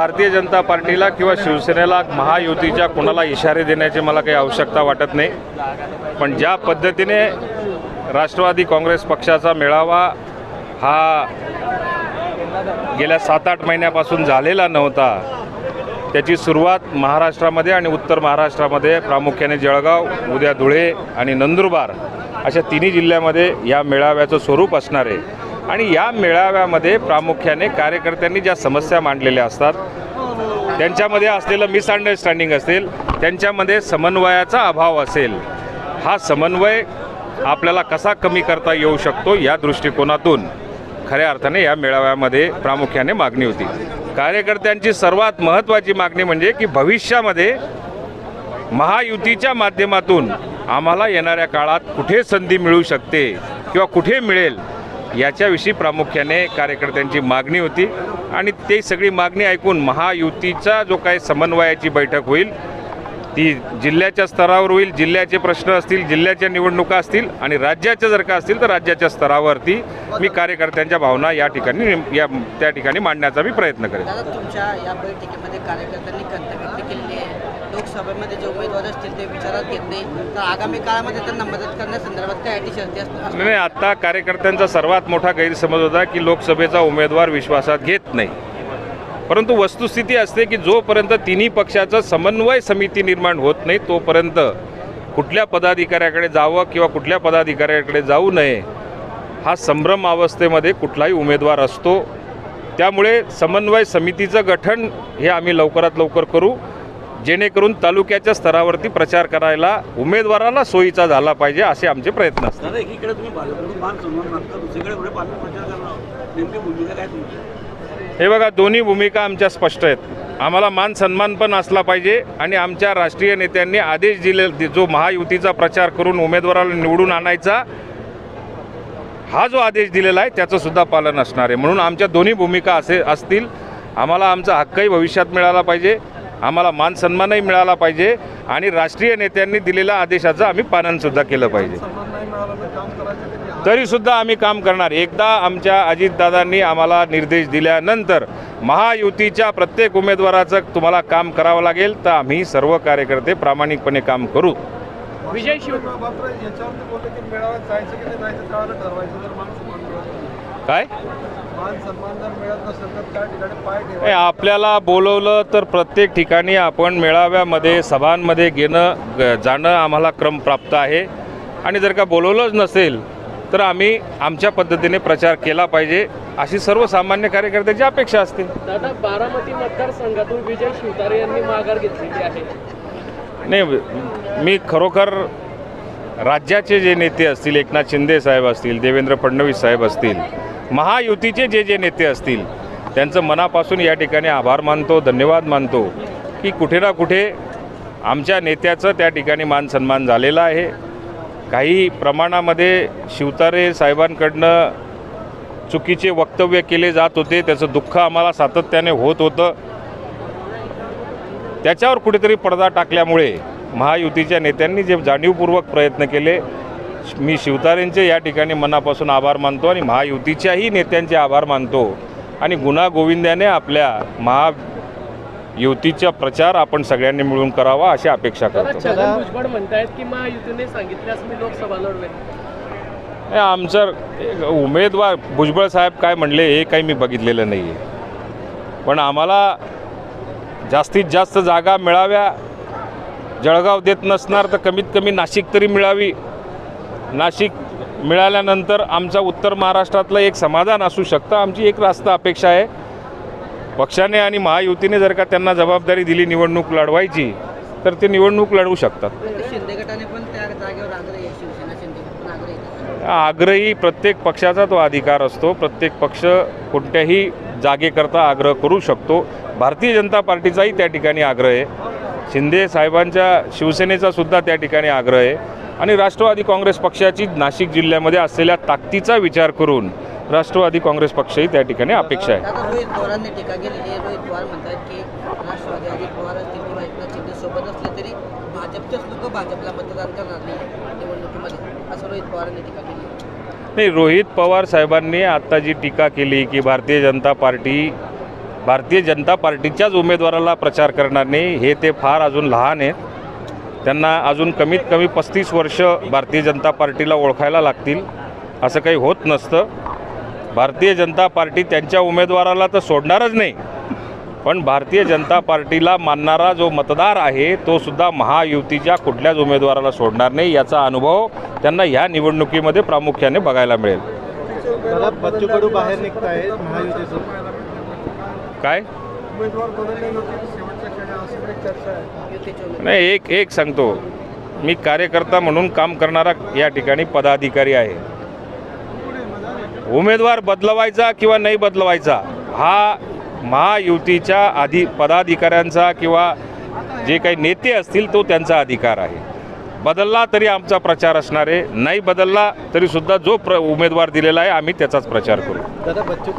भारतीय जनता पार्टीला किंवा शिवसेनेला महायुतीच्या कुणाला इशारे देण्याची मला काही आवश्यकता वाटत नाही. पण ज्या पद्धतीने राष्ट्रवादी काँग्रेस पक्षाचा मेळावा हा गेल्या सात आठ महिन्यापासून झालेला नव्हता त्याची सुरुवात महाराष्ट्रामध्ये आणि उत्तर महाराष्ट्रामध्ये प्रामुख्याने जळगाव उद्या धुळे आणि नंदुरबार अशा तिन्ही जिल्ह्यामध्ये या मेळाव्याचं स्वरूप असणार आहे. आणि या मेळाव्यामध्ये प्रामुख्याने कार्यकर्त्यांनी ज्या समस्या मांडलेल्या असतात त्यांच्यामध्ये असलेलं मिसअंडरस्टँडिंग असेल त्यांच्यामध्ये समन्वयाचा अभाव असेल हा समन्वय आपल्याला कसा कमी करता येऊ शकतो या दृष्टिकोनातून खऱ्या अर्थाने या मेळाव्यामध्ये प्रामुख्याने मागणी होती. कार्यकर्त्यांची सर्वात महत्त्वाची मागणी म्हणजे की भविष्यामध्ये महायुतीच्या माध्यमातून आम्हाला येणाऱ्या काळात कुठे संधी मिळू शकते किंवा कुठे मिळेल याच्याविषयी प्रामुख्याने कार्यकर्त्यांची मागणी होती. आणि ते सगळी मागणी ऐकून महायुतीचा जो काही समन्वयाची बैठक होईल ती जिल्ह्याच्या स्तरावर होईल. जिल्ह्याचे प्रश्न असतील जिल्ह्याच्या निवडणुका असतील आणि राज्याच्या जर का असतील तर राज्याच्या स्तरावरती मी कार्यकर्त्यांच्या भावना या ठिकाणी या त्या ठिकाणी मांडण्याचा मी प्रयत्न करेन. लोकसभेमध्ये जे उमेदवार असतील ते विचारात घेतले तर आगामी काळामध्ये त्यांना मदत करण्यासंदर्भात काय अटी शर्ती असतात नाही आता कार्यकर्त्यांचा सर्वात मोठा गैरसमज होता की लोकसभेचा उमेदवार विश्वासात घेत नाही. परंतु वस्तुस्थिती असते की जोपर्यंत तिन्ही पक्षाचं समन्वय समिती निर्माण होत नाही तोपर्यंत कुठल्या पदाधिकाऱ्याकडे जावं किंवा कुठल्या पदाधिकाऱ्याकडे जाऊ नये हा संभ्रम अवस्थेमध्ये कुठलाही उमेदवार असतो. त्यामुळे समन्वय समितीचं गठन हे आम्ही लवकरात लवकर करू. जेणेकरून तालुक्याच्या स्तरावरती प्रचार करायला उमेदवाराला सोयीचा झाला पाहिजे असे आमचे प्रयत्न असतात. एकीकडे तुम्ही हे बघा दोन्ही भूमिका आमच्या स्पष्ट आहेत. आम्हाला मान सन्मान पण असला पाहिजे आणि आमच्या राष्ट्रीय नेत्यांनी आदेश दिले जो महायुतीचा प्रचार करून उमेदवाराला निवडून आणायचा हा जो आदेश दिलेला आहे त्याचं सुद्धा पालन असणार आहे. म्हणून आमच्या दोन्ही भूमिका असे असतील. आम्हाला आमचा हक्कही भविष्यात मिळाला पाहिजे. आम्हाला मान सन्मानही मिळाला पाहिजे आणि राष्ट्रीय नेत्यांनी दिलेल्या आदेशाचं आम्ही पालनसुद्धा केलं पाहिजे. तरीसुद्धा आम्ही काम करणार. एकदा आमच्या अजितदादांनी आम्हाला निर्देश दिल्यानंतर महायुतीच्या प्रत्येक उमेदवाराचं तुम्हाला काम करावं लागेल तर आम्ही सर्व कार्यकर्ते प्रामाणिकपणे काम करू. विजय शिव काय? नाही, आपल्याला बोलवलं तर प्रत्येक ठिकाणी आपण मेळाव्यामध्ये सभांमध्ये घेणं ग- जाणं आम्हाला क्रम प्राप्त आहे. आणि जर का बोलवलंच नसेल तर आम्ही आमच्या पद्धतीने प्रचार केला पाहिजे. अशी सर्वसामान्य कार्यकर्त्याची अपेक्षा असते. दादा बारामती मतदारसंघातून विजय शिवतारे यांनी माघार घेतलेली आहे. नाही मी खरोखर राज्याचे जे नेते असतील एकनाथ शिंदे साहेब असतील देवेंद्र फडणवीस साहेब असतील महायुतीचे जे जे नेते असतील त्यांचं मनापासून या ठिकाणी आभार मानतो धन्यवाद मानतो की कुठे ना कुठे आमच्या नेत्याचं त्या ठिकाणी मान सन्मान झालेला आहे. काही प्रमाणामध्ये शिवतारे साहेबांकडनं चुकीचे वक्तव्य केले जात होते त्याचं दुःख आम्हाला सातत्याने होत होतं. त्याच्यावर कुठेतरी पडदा टाकल्यामुळे महायुतीच्या नेत्यांनी जे जाणीवपूर्वक प्रयत्न केले मी शिवतारेंचे या ठिकाणी मनापासून आभार मानतो आणि महायुतीच्याही नेत्यांचे आभार मानतो. आणि गुन्हा गोविंद्याने आपल्या महायुतीचा प्रचार आपण सगळ्यांनी मिळून करावा अशी अपेक्षा करतो. म्हणतायत की महायुतीने सांगितल्यास मी लोकसभा लढवेन. हे आमचं उमेदवार भुजबळ साहेब काय म्हणले हे काही मी बघितलेलं नाही आहे पण आम्हाला जास्तीत जास्त जागा मिळाव्या जळगाव देत नसणार तर कमीत कमी नाशिक तरी मिळावी नाशिक मिळाल्यानंतर आमचा उत्तर महाराष्ट्रातलं एक समाधान असू शकतं. आमची एक रास्त अपेक्षा आहे. पक्षाने आणि महायुतीने जर का त्यांना जबाबदारी दिली निवडणूक लढवायची तर ते निवडणूक लढवू शकतात. आहे. आग्रही प्रत्येक पक्षाचा तो अधिकार असतो. प्रत्येक पक्ष कोणत्याही जागेकरता आग्रह करू शकतो. भारतीय जनता पार्टीचाही त्या ठिकाणी आग्रह आहे. शिंदे साहेबांच्या शिवसेनेचा सुद्धा त्या ठिकाणी आग्रह आहे. आणि राष्ट्रवादी काँग्रेस पक्षाची नाशिक जिल्ह्यामध्ये असलेल्या ताकदीचा विचार करून राष्ट्रवादी काँग्रेस पक्षही त्या ठिकाणी अपेक्षा आहे. नाही रोहित पवार साहेबांनी आत्ता जी टीका केली की भारतीय जनता पार्टी भारतीय जनता पार्टीच्याच उमेदवाराला प्रचार करणार नाही हे ते फार अजून लहान आहेत. त्यांना अजून कमीत कमी पस्तीस वर्ष भारतीय जनता पार्टीला ओळखायला लागतील असं काही होत नसतं. भारतीय जनता पार्टी त्यांच्या उमेदवाराला तर सोडणारच नाही. पण भारतीय जनता पार्टीला मानणारा जो मतदार आहे तो सुद्धा महायुतीच्या कुठल्याच उमेदवाराला सोडणार नाही याचा अनुभव त्यांना ह्या निवडणुकीमध्ये प्रामुख्याने बघायला मिळेल. बाहेर काय? नाही एक एक सांगतो. मी कार्यकर्ता म्हणून काम करणारा या ठिकाणी पदाधिकारी आहे. उमेदवार बदलवायचा किंवा नाही बदलवायचा हा महायुतीच्या आधी पदाधिकाऱ्यांचा किंवा जे काही नेते असतील तो त्यांचा अधिकार आहे. बदलला तरी आमचा प्रचार असणार आहे. नाही बदलला तरी सुद्धा जो प्र उमेदवार दिलेला आहे आम्ही त्याचाच प्रचार करू. दादा बच्चू कडू